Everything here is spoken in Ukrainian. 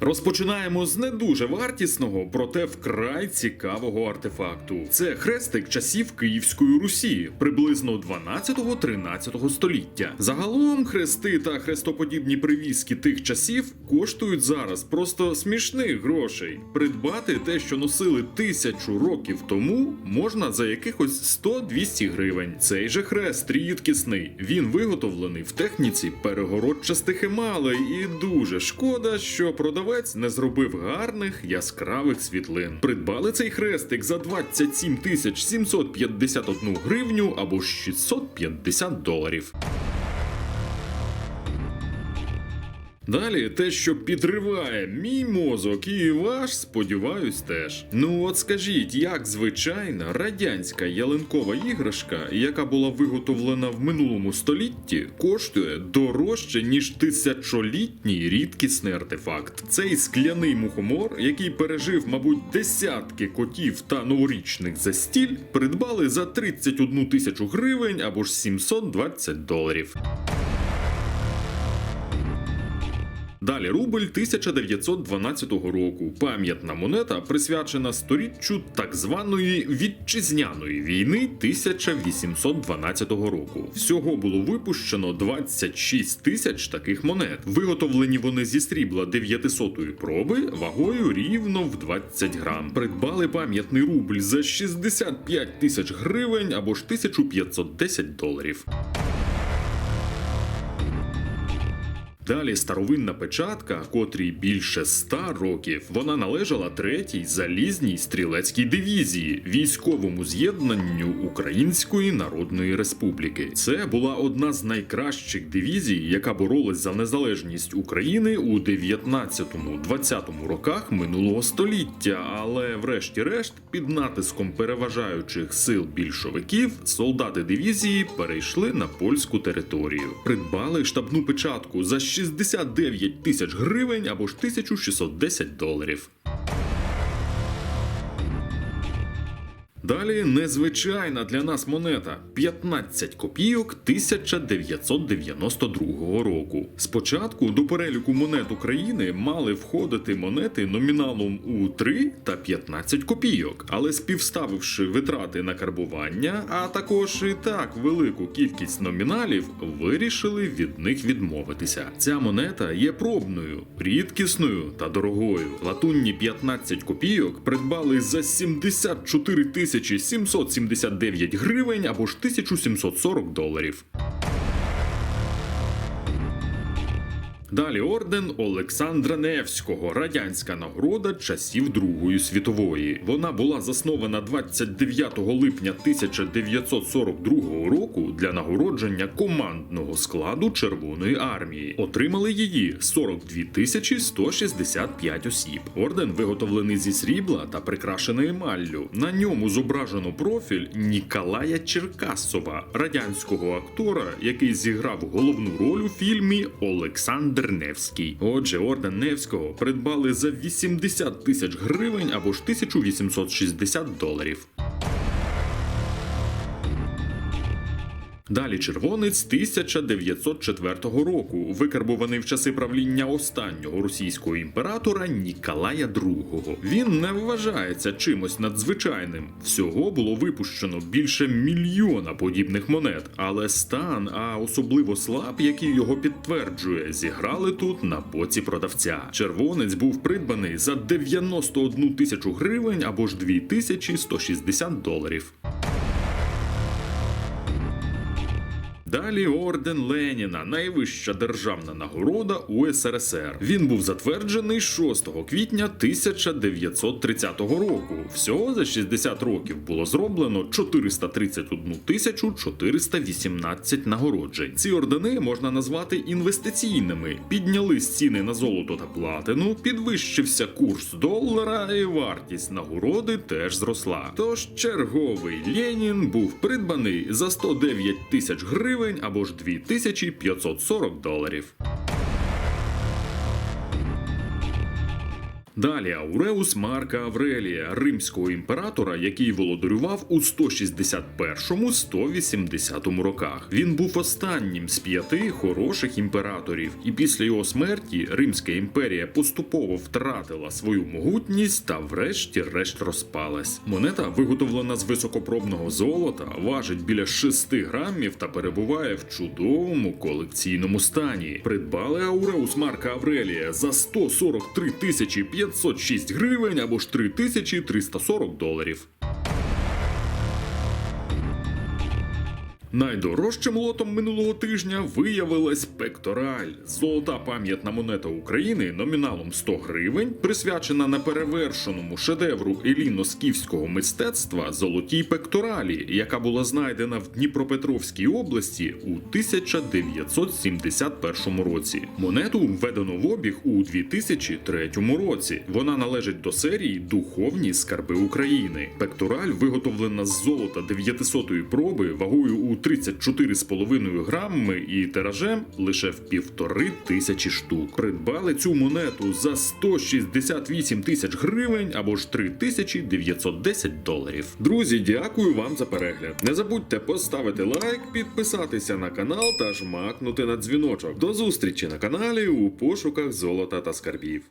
Розпочинаємо з не дуже вартісного, проте вкрай цікавого артефакту. Це хрестик часів Київської Русі, приблизно 12-13 століття. Загалом хрести та хрестоподібні привізки тих часів коштують зараз просто смішних грошей. Придбати те, що носили тисячу років тому, можна за якихось 100-200 гривень. Цей же хрест рідкісний. Він виготовлений в техніці перегородчастих емалей, і дуже шкода, що продавець не зробив гарних яскравих світлин. Придбали цей хрестик за 27 тисяч 751 гривню або 650 доларів. Далі те, що підриває мій мозок і ваш, сподіваюсь, теж. Ну от скажіть, як звичайна радянська ялинкова іграшка, яка була виготовлена в минулому столітті, коштує дорожче ніж тисячолітній рідкісний артефакт. Цей скляний мухомор, який пережив, мабуть, десятки котів та новорічних застіль, придбали за 31 тисячу гривень або ж 720 доларів. Далі рубль 1912 року. Пам'ятна монета присвячена сторіччю так званої вітчизняної війни 1812 року. Всього було випущено 26 тисяч таких монет. Виготовлені вони зі срібла 900-ї проби вагою рівно в 20 грам. Придбали пам'ятний рубль за 65 тисяч гривень або ж 1510 доларів. Далі старовинна печатка, котрій більше ста років, вона належала третій залізній стрілецькій дивізії, військовому з'єднанню Української Народної Республіки. Це була одна з найкращих дивізій, яка боролась за незалежність України у 19-20 роках минулого століття. Але, врешті-решт, під натиском переважаючих сил більшовиків, солдати дивізії перейшли на польську територію, придбали штабну печатку за 69 тисяч гривень або ж 1610 доларів. Далі незвичайна для нас монета 15 копійок 1992 року. Спочатку до переліку монет України мали входити монети номіналом у 3 та 15 копійок, але співставивши витрати на карбування, а також і так велику кількість номіналів, вирішили від них відмовитися. Ця монета є пробною, рідкісною та дорогою. Латунні 15 копійок придбали за 74 тисячі 779 гривень або ж 1740 доларів. Далі орден Олександра Невського, радянська нагорода часів Другої світової. Вона була заснована 29 липня 1942 року для нагородження командного складу Червоної армії. Отримали її 42 тисячі 165 осіб. Орден виготовлений зі срібла та прикрашений емаллю. На ньому зображено профіль Ніколая Черкасова, радянського актора, який зіграв головну роль у фільмі Олександр Невський. Отже, орден Невського придбали за 80 тисяч гривень або ж 1860 доларів. Далі червонець 1904 року, викарбуваний в часи правління останнього російського імператора Ніколая II. Він не вважається чимось надзвичайним. Всього було випущено більше мільйона подібних монет, але стан, а особливо слаб, який його підтверджує, зіграли тут на боці продавця. Червонець був придбаний за 91 тисячу гривень або ж 2160 доларів. Далі орден Леніна, найвища державна нагорода у. Він був затверджений 6 квітня 1930 року. Всього за 60 років було зроблено 431 тисячу 418 нагороджень. Ці ордени можна назвати інвестиційними. Піднялись ціни на золото та платину, підвищився курс долара, і вартість нагороди теж зросла. Тож черговий Ленін був придбаний за 109 тисяч гривень або ж 2540 доларів. Далі Ауреус Марка Аврелія, римського імператора, який володарював у 161-180 роках. Він був останнім з п'яти хороших імператорів, і після його смерті Римська імперія поступово втратила свою могутність та врешті-решт розпалась. Монета, виготовлена з високопробного золота, важить біля 6 грамів та перебуває в чудовому колекційному стані. Придбали Ауреус Марка Аврелія за 143 тисячі 506 гривень або ж 3340 доларів. Найдорожчим лотом минулого тижня виявилась пектораль. Золота пам'ятна монета України номіналом 100 гривень, присвячена неперевершеному шедевру еліно-скіфського мистецтва золотій пекторалі, яка була знайдена в Дніпропетровській області у 1971 році. Монету введено в обіг у 2003 році. Вона належить до серії Духовні скарби України. Пектораль виготовлена з золота 900-ї проби вагою у 34,5 грами і тиражем лише в півтори тисячі штук. Придбали цю монету за 168 тисяч гривень або ж 3910 доларів. Друзі, дякую вам за перегляд. Не забудьте поставити лайк, підписатися на канал та жмакнути на дзвіночок. До зустрічі на каналі у пошуках золота та скарбів.